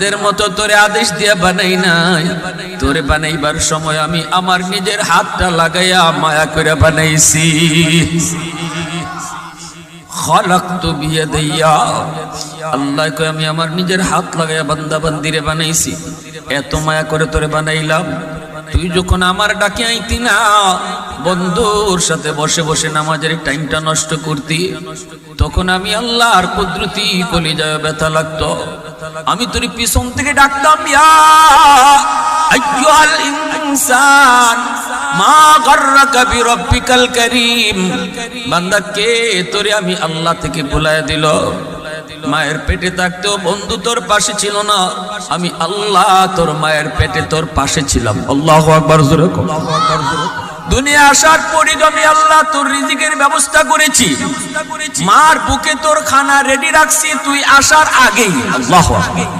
দের মতো তোরে আদেশ দিয়ে বানাই নাই। তোরে বানাইবার সময় আমি আমার নিজের হাতটা লাগাইয়া মায়া করে বানাইছি। আল্লাহ আমি আমার নিজের হাত লাগাইয়া বান্দা বান্দিরে বানাইছি। এত মায়া করে তোরে বানাইলাম। তুই যখন আমার ডাকে আইতি না, বন্ধুর সাথে বসে বসে নামাজের টাইমটা নষ্ট করতি। তখন আমি আল্লাহর কুদরতি কলি যায় ব্যথা লাগতো। আমি তোর পিছন থেকে ডাকতাম ইনসান, মা কে তোরে আমি আল্লাহ থেকে ভুলায় দিল? মায়ের পেটে থাকতেও বন্ধু তোর পাশে ছিল না। আমি আল্লাহ তোর মায়ের পেটে তোর পাশে ছিলাম। আল্লাহু আকবার, জোরে কর। দুনিয়া আসার পরে আমি আল্লাহ তোর রিজিকের ব্যবস্থা করেছি, মার বুকে তোর খানা রেডি রাখছি, তুই আসার আগেই আল্লাহ আকবার।